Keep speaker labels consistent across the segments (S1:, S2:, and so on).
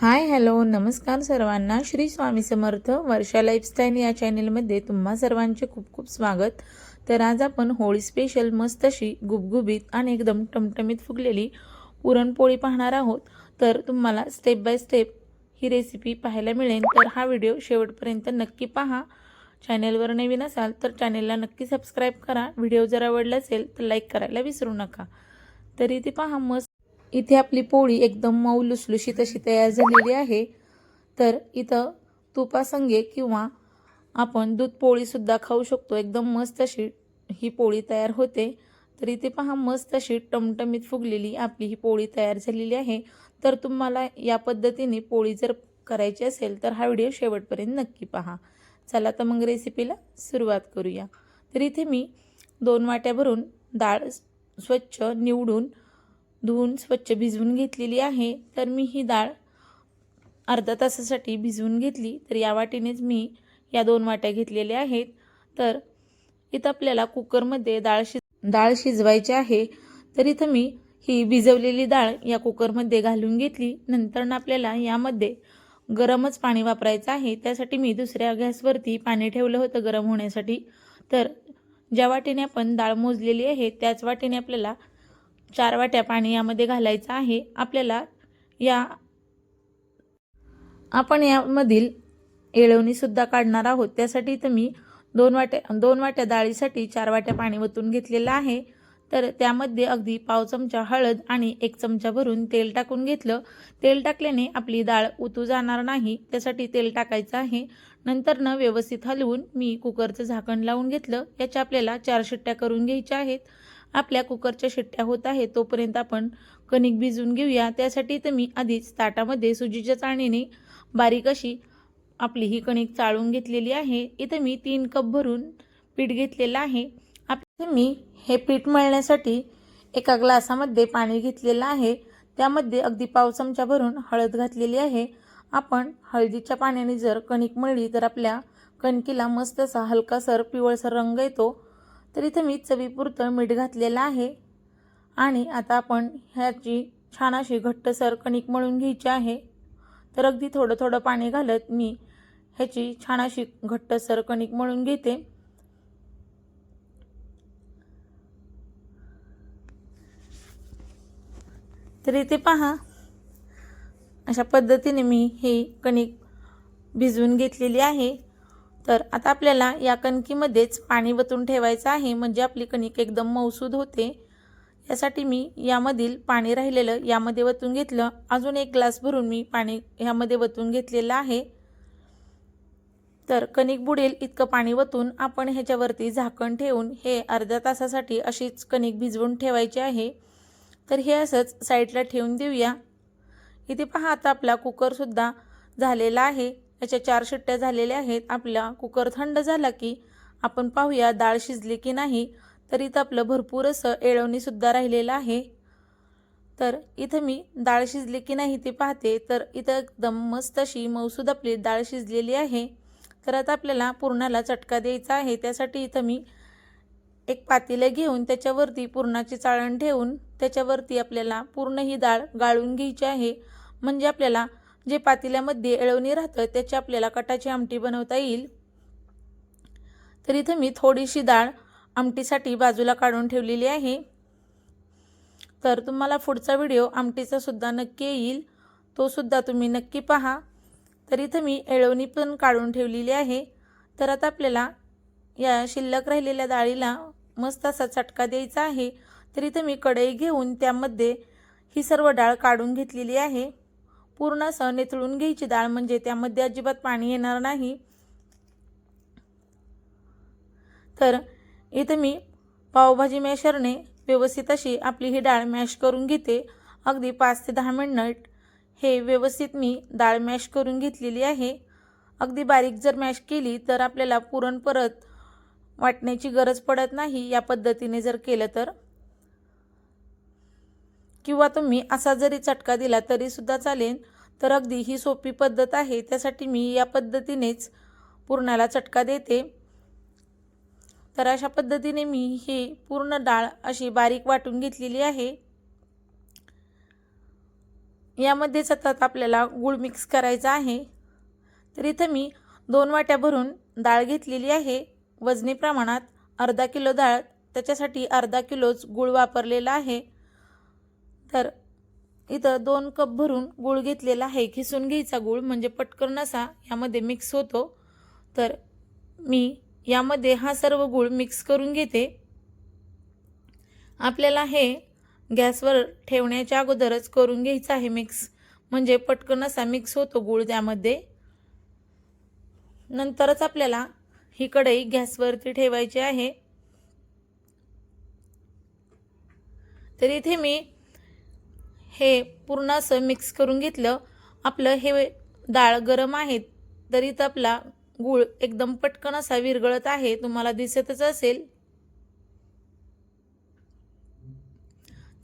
S1: Hi hello नमस्कार सर्वांना. श्री स्वामी समर्थ वर्षा lifestyle या चॅनेलमध्ये तुम्हा सर्वांचे खूप खूप स्वागत. तर आज आपण होळी स्पेशल मस्त अशी गुबगुबीत आणि एकदम टमटमीत फुगलेली पुरणपोळी पाहणार आहोत. तर तुम्हाला स्टेप बाय स्टेप ही रेसिपी पाहायला मिळेल. तर हा व्हिडिओ शेवटपर्यंत नक्की पहा. चॅनेलवर नवीन असाल तर चॅनेलला नक्की सबस्क्राईब करा. व्हिडिओ जर आवडला असेल तर लाईक करायला विसरू नका. तर इथे पहा मस्त इथे आपली पोळी एकदम मऊ लुसलुशीत अशी तयार झालेली आहे. तर इथं तुपासंगे किंवा आपण दूध पोळीसुद्धा खाऊ शकतो. एकदम मस्त अशी ही पोळी तयार होते. तर इथे पहा मस्त अशी टमटमीत फुगलेली आपली ही पोळी तयार झालेली आहे. तर तुम्हाला या पद्धतीने पोळी जर करायची असेल तर हा व्हिडिओ शेवटपर्यंत नक्की पहा. चला तर मग रेसिपीला सुरुवात करूया. तर इथे मी दोन वाट्या भरून डाळ स्वच्छ निवडून धुवून स्वच्छ भिजवून घेतलेली आहे. तर मी ही डाळ अर्धा तासासाठी भिजवून घेतली. तर या वाटीनेच मी या दोन वाट्या घेतलेल्या आहेत. तर इथं आपल्याला कुकरमध्ये डाळ शिज डाळ शिजवायची आहे. तर इथं मी ही भिजवलेली डाळ या कुकरमध्ये घालून घेतली. नंतर आपल्याला यामध्ये गरमच पाणी वापरायचं आहे. त्यासाठी मी दुसऱ्या गॅसवरती पाणी ठेवलं होतं गरम होण्यासाठी. तर ज्या वाटीने आपण डाळ मोजलेली आहे त्याच वाटीने आपल्याला चार वाट्या पाणी यामध्ये घालायचं आहे. आपल्याला या आपण यामधील येळवणीसुद्धा काढणार आहोत. त्यासाठी तर मी दोन वाट्या दोन वाट्या डाळीसाठी चार वाट्या पाणी वतून घेतलेलं आहे. तर त्यामध्ये अगदी पाव चमचा हळद आणि एक चमचा भरून तेल टाकून घेतलं. तेल टाकल्याने आपली डाळ उतू जाणार नाही. त्यासाठी तेल टाकायचं आहे. नंतरनं व्यवस्थित हलवून मी कुकरचं झाकण लावून घेतलं. याच्या आपल्याला चार शिट्ट्या करून घ्यायच्या आहेत. आपल्या कुकरच्या शिट्ट्या होत आहे तोपर्यंत आपण कणिक भिजवून घेऊया. त्यासाठी तर मी आधीच ताटामध्ये सुजीच्या चाळणीने बारीक अशी आपली ही कणिक चाळून घेतलेली आहे. इथं मी तीन कप भरून पीठ घेतलेलं आहे. आपलं मी हे पीठ मळण्यासाठी एका ग्लासामध्ये पाणी घेतलेलं आहे. त्यामध्ये अगदी पाव चमचा भरून हळद घातलेली आहे. आपण हळदीच्या पाण्याने जर कणिक मळली तर आपल्या कणकीला मस्त असा हलकासर पिवळसर रंग येतो. तर इथं मी चवीपुरतं मीठ घातलेलं आहे. आणि आता आपण ह्याची छान अशी घट्टसर कणिक मळून घ्यायची आहे. तर अगदी थोडं थोडं पाणी घालत मी ह्याची छान अशी घट्टसर कणिक मळून घेते. तर इथे पहा अशा पद्धतीने मी ही कणिक भिजवून घेतलेली आहे. तर आता आपल्याला या कणकीमध्येच पाणी वतून ठेवायचं आहे. म्हणजे आपली कणिक एकदम मौसूद होते. यासाठी मी यामधील पाणी राहिलेलं यामध्ये वतून घेतलं. अजून एक ग्लास भरून मी पाणी ह्यामध्ये वतून घेतलेलं आहे. तर कणिक बुडेल इतकं पाणी वतून आपण ह्याच्यावरती झाकण ठेवून हे अर्ध्या तासासाठी अशीच कणिक भिजवून ठेवायची आहे. तर हे असंच साईडला ठेवून देऊया. इथे पहा आता आपला कुकरसुद्धा झालेला आहे. याच्या चार शिट्ट्या झालेल्या आहेत. आपला कुकर थंड झाला की आपण पाहूया डाळ शिजली की नाही. तर इथं आपलं भरपूर असं येळवणीसुद्धा राहिलेलं आहे. तर इथं मी डाळ शिजली की नाही ते पाहते. तर इथं एकदम मस्त अशी मौसूद आपली डाळ शिजलेली आहे. तर आता आपल्याला पुरणाला चटका द्यायचा आहे. त्यासाठी इथं मी एक पातेलं घेऊन त्याच्यावरती पुरणाची चाळण ठेवून त्याच्यावरती आपल्याला पूर्ण ही डाळ गाळून घ्यायची आहे. म्हणजे आपल्याला जे पातेल्यामध्ये एळवणी राहतं त्याची आपल्याला कटाची आमटी बनवता येईल. तर इथं मी थोडीशी डाळ आमटीसाठी बाजूला काढून ठेवलेली आहे. तर तुम्हाला पुढचा व्हिडिओ आमटीचा सुद्धा नक्की येईल. तो सुद्धा तुम्ही नक्की पहा. तर इथं मी एळवणी पण काढून ठेवलेली आहे. तर आता आपल्याला या शिल्लक राहिलेल्या डाळीला मस्त असा चटका द्यायचा आहे. तर इथं मी कढई घेऊन त्यामध्ये ही सर्व डाळ काढून घेतलेली आहे. पूर्ण निथळून घ्यायची डाळ म्हणजे त्यामध्ये अजिबात पाणी येणार नाही. तर इथं मी पावभाजी मॅशरने व्यवस्थित अशी आपली ही डाळ मॅश करून घेते. अगदी पाच ते दहा मिनिट हे व्यवस्थित मी डाळ मॅश करून घेतलेली आहे. अगदी बारीक जर मॅश केली तर आपल्याला पुरण परत वाटण्याची गरज पडत नाही. या पद्धतीने जर केलं तर. किंवा तुम्ही असा जरी चटका दिला तरीसुद्धा चालेल. तर अगदी ही सोपी पद्धत आहे. त्यासाठी मी या पद्धतीनेच पुरणाला चटका देते. तर अशा पद्धतीने मी ही पूर्ण डाळ अशी बारीक वाटून घेतलेली आहे. यामध्ये सतत आपल्याला गूळ मिक्स करायचा आहे. तर इथं मी दोन वाट्या भरून डाळ घेतलेली आहे. वजनी प्रमाणात अर्धा किलो डाळ त्याच्यासाठी अर्धा किलोच गूळ वापरलेला आहे. तर इथं दोन कप भरून गूळ घेतलेला आहे. खिसून घ्यायचा गूळ म्हणजे पटकन असा यामध्ये मिक्स होतो. तर मी यामध्ये हा सर्व गूळ मिक्स करून घेते. आपल्याला हे गॅसवर ठेवण्याच्या अगोदरच करून घ्यायचं आहे मिक्स म्हणजे पटकन असा मिक्स होतो गूळ त्यामध्ये. नंतरच आपल्याला ही कढई गॅसवरती ठेवायची आहे. तर इथे मी हे पूर्ण असं मिक्स करून घेतलं. आपलं हे डाळ गरम आहे तर आपला गूळ एकदम पटकन असा विरघळत आहे. तुम्हाला दिसतच असेल.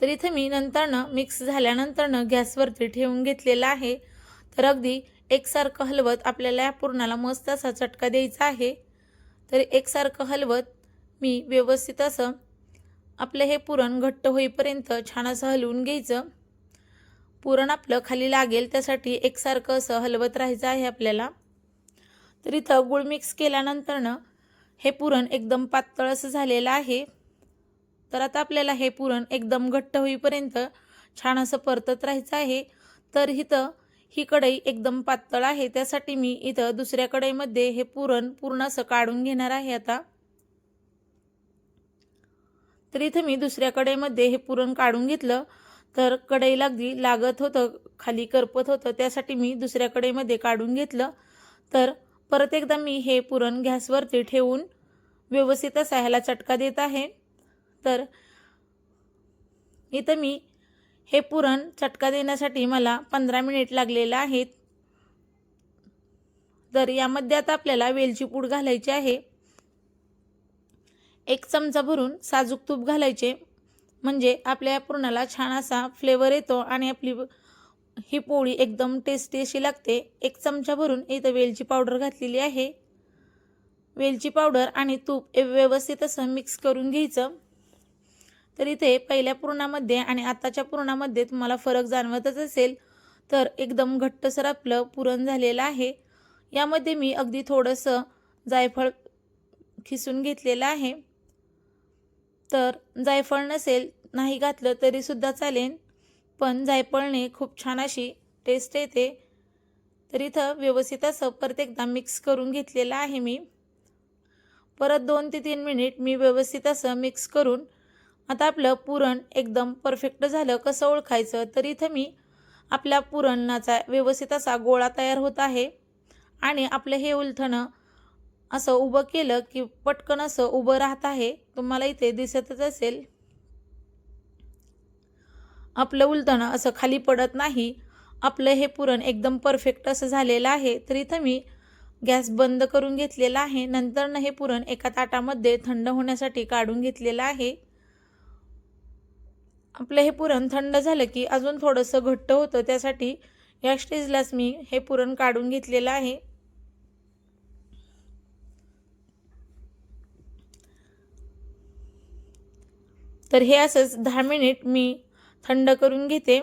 S1: तर इथं मी नंतरनं मिक्स झाल्यानंतरनं गॅसवरती ठेवून घेतलेलं आहे. तर अगदी एकसारखं हलवत आपल्याला या पुरणाला मस्त असा चटका द्यायचा आहे. तर एकसारखं हलवत मी व्यवस्थित असं आपलं हे पुरण घट्ट होईपर्यंत छान असं हलवून घ्यायचं. पुरण आपलं खाली लागेल त्यासाठी एकसारखं असं हलवत राहायचं आहे आपल्याला. तर इथं गुळ मिक्स केल्यानंतरनं हे पुरण एकदम पातळ असं झालेलं आहे. तर आता आपल्याला हे पुरण एकदम घट्ट होईपर्यंत छान असं परतत राहायचं आहे. तर इथं ही कढई एकदम पातळ आहे त्यासाठी मी इथं दुसऱ्या कढईमध्ये हे पुरण पूर्ण असं काढून घेणार आहे आता. तर इथं मी दुसऱ्या कढईमध्ये हे पुरण काढून घेतलं. तर कढईला अगदी लागत होतं खाली करपत होतं. त्यासाठी मी दुसऱ्या कढईमध्ये काढून घेतलं. तर परत एकदा मी हे पुरण गॅसवरती ठेवून व्यवस्थित असा ह्याला चटका देत आहे. तर इथं मी हे पुरण चटका देण्यासाठी मला पंधरा मिनिट लागलेलं आहेत. तर यामध्ये आता आपल्याला वेलची पूड घालायची आहे. एक चमचा भरून साजूक तूप घालायचे. म्हणजे आपल्या पुरणाला छान असा फ्लेवर येतो आणि आपली ही पोळी एकदम टेस्टी अशी लागते. एक चमचा भरून इथं वेलची पावडर घातलेली आहे. वेलची पावडर आणि तूप व्यवस्थित असं मिक्स करून घ्यायचं. तर इथे पहिल्या पुरणामध्ये आणि आताच्या पुरणामध्ये तुम्हाला फरक जाणवतच असेल. तर एकदम घट्टसर आपलं पुरण झालेलं आहे. यामध्ये मी अगदी थोडंसं जायफळ खिसून घेतलेलं आहे. तर जायफळ नसेल नाही घातलं तरीसुद्धा चालेल. पण जायफळने खूप छान अशी टेस्ट येते. तर इथं व्यवस्थित असं परत एकदा मिक्स करून घेतलेलं आहे मी. परत दोन ते तीन मिनिट मी व्यवस्थित असं मिक्स करून आता आपलं पुरण एकदम परफेक्ट झालं कसं ओळखायचं? तर इथं मी आपल्या पुरणाचा व्यवस्थित असा गोळा तयार होत आहे. आणि आपलं हे उलथणं असं उभं केलं की पटकन असं उभं राहत आहे. तुम्हाला इथे दिसतच असेल. आपलं उलटणं असं खाली पडत नाही. आपलं हे पुरण एकदम परफेक्ट असं झालेलं आहे. तर इथं मी गॅस बंद करून घेतलेला आहे. नंतरनं हे पुरण एका ताटामध्ये थंड होण्यासाठी काढून घेतलेलं आहे. आपलं हे पुरण थंड झालं की अजून थोडंसं घट्ट होतं. त्यासाठी या स्टेजलाच मी हे पुरण काढून घेतलेलं आहे. तर हे असंच दहा मिनिट मी थंड करून घेते.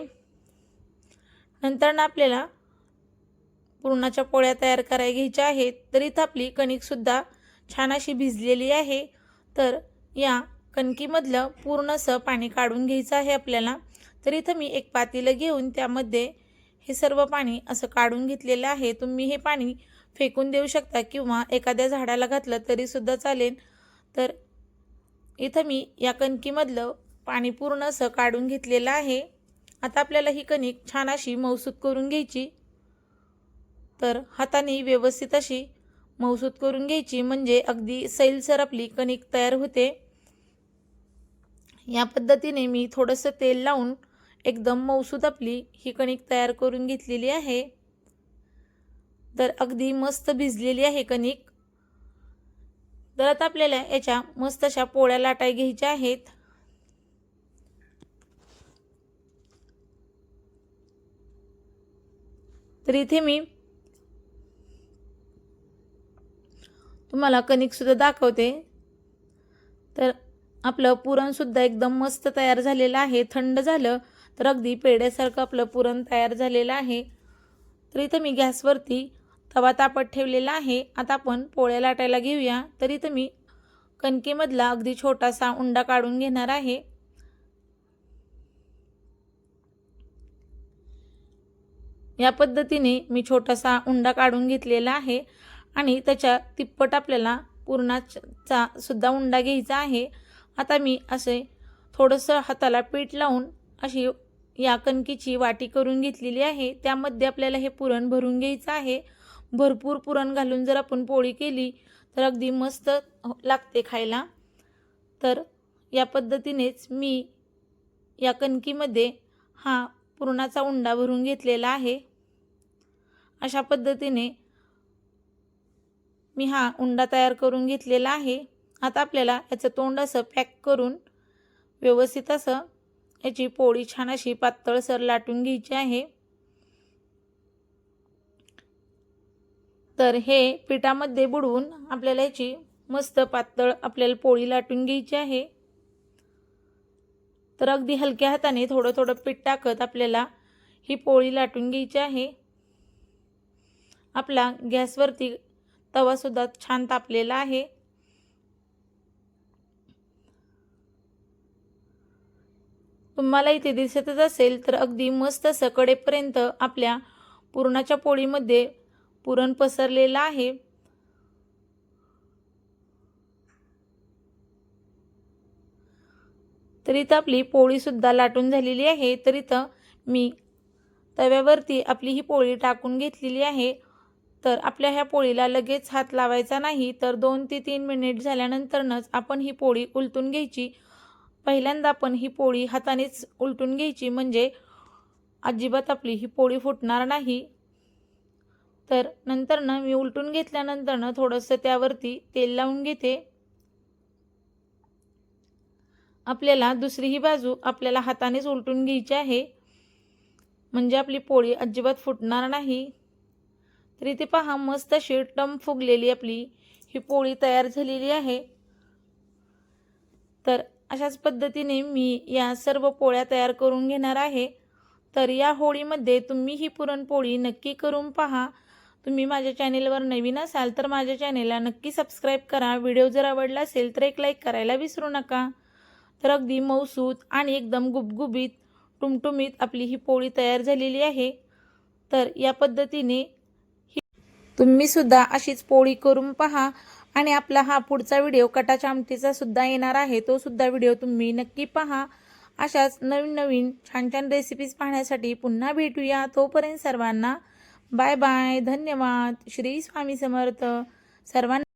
S1: नंतर ना आपल्याला पुरणाच्या पोळ्या तयार करायला घ्यायच्या आहेत. तर इथं आपली कणिकसुद्धा छान अशी भिजलेली आहे. तर या कणकीमधलं पूर्णसं पाणी काढून घ्यायचं आहे आपल्याला. तर इथं मी एक पातेलं घेऊन त्यामध्ये हे सर्व पाणी असं काढून घेतलेलं आहे. तुम्ही हे पाणी फेकून देऊ शकता किंवा एखाद्या झाडाला घातलं तरीसुद्धा चालेल. तर इथं मी या कणकीमधलं पाणी पूर्ण असं काढून घेतलेलं आहे. आता आपल्याला ही कणिक छान अशी मौसूद करून घ्यायची. तर हाताने व्यवस्थित अशी मौसूद करून घ्यायची म्हणजे अगदी सैलसर आपली कणिक तयार होते. या पद्धतीने मी थोडंसं तेल लावून एकदम मौसूद आपली ही कणिक तयार करून घेतलेली आहे. तर अगदी मस्त भिजलेली आहे कणिक. तर आता आपल्याला याच्या मस्त अशा पोळ्या लाटाय घ्यायच्या आहेत. तर इथे मी तुम्हाला कणिकसुद्धा दाखवते. तर आपलं पुरणसुद्धा एकदम मस्त तयार झालेलं आहे. थंड झालं तर अगदी पेढ्यासारखं आपलं पुरण तयार झालेलं आहे. तर इथं मी गॅसवरती तवा तापत ठेवलेला आहे. आता आपण पोळ्या लाटायला घेऊया. तरी तर मी कणकेमधला अगदी छोटासा उंडा काढून घेणार आहे. या पद्धतीने मी छोटासा उंडा काढून घेतलेला आहे. आणि त्याच्या तिप्पट आपल्याला पुरणाचा सुद्धा उंडा घ्यायचा आहे. आता मी असे थोडंसं हाताला पीठ लावून अशी या कणकीची वाटी करून घेतलेली आहे. त्यामध्ये आपल्याला हे पुरण भरून घ्यायचं आहे. भरपूर पुरण घालून जर आपण पोळी केली तर अगदी मस्त लागते खायला. तर या पद्धतीनेच मी या कणकीमध्ये हा पुरणाचा उंडा भरून घेतलेला आहे. अशा पद्धतीने मी हा उंडा तयार करून घेतलेला आहे. आता आपल्याला याचं तोंड असं पॅक करून व्यवस्थित असं याची पोळी छान अशी पातळसर लाटून घ्यायची आहे. तर हे पिठामध्ये बुडवून आपल्याला याची मस्त पातळ आपल्याला पोळी लाटून घ्यायची आहे. तर अगदी हलक्या हाताने थोडं थोडं पीठ टाकत आपल्याला ही पोळी लाटून घ्यायची आहे. आपला गॅसवरती तवासुद्धा छान तापलेला आहे. तुम्हाला इथे दिसतच असेल तर अगदी मस्त सकडेपर्यंत आपल्या पुरणाच्या पोळीमध्ये पुरण पसरलेलं आहे. तर इथं आपली पोळीसुद्धा लाटून झालेली आहे. तर इथं मी तव्यावरती आपली ही पोळी टाकून घेतलेली आहे. तर आपल्या ह्या पोळीला लगेच हात लावायचा नाही तर दोन ते तीन मिनिट झाल्यानंतरनच आपण ही पोळी उलटून घ्यायची. पहिल्यांदा आपण ही पोळी हातानेच उलटून घ्यायची म्हणजे अजिबात आपली ही पोळी फुटणार नाही. तर नंतरनं मी उलटून घेतल्यानंतरनं थोडंसं त्यावरती तेल लावून घेते. आपल्याला दुसरी ही बाजू आपल्याला हातानेच उलटून घ्यायची आहे. म्हणजे आपली पोळी अजिबात फुटणार नाही. तर इथे पहा मस्त अशी टम फुगलेली आपली ही पोळी तयार झालेली आहे. तर अशाच पद्धतीने मी या सर्व पोळ्या तयार करून घेणार आहे. तर या होळीमध्ये तुम्ही ही पुरणपोळी नक्की करून पहा. तुम्ही माझ्या चॅनेलवर नवीन असाल तर माझ्या चॅनेलला नक्की सबस्क्राईब करा. व्हिडिओ जर आवडला असेल तर एक लाईक करायला विसरू नका. तर अगदी मऊसूत आणि एकदम गुबगुबीत टुमटुमीत आपली ही पोळी तयार झालेली आहे. तर या पद्धतीने ही तुम्हीसुद्धा अशीच पोळी करून पहा आणि आपला हा पुढचा व्हिडिओ कटाच्या आमटीचा सुद्धा येणार आहे. तो सुद्धा व्हिडिओ तुम्ही नक्की पहा. अशाच नवीन नवीन छान छान रेसिपीज पाहण्यासाठी पुन्हा भेटूया. तोपर्यंत सर्वांना बाय बाय धन्यवाद. श्री स्वामी समर्थ. सर्वांना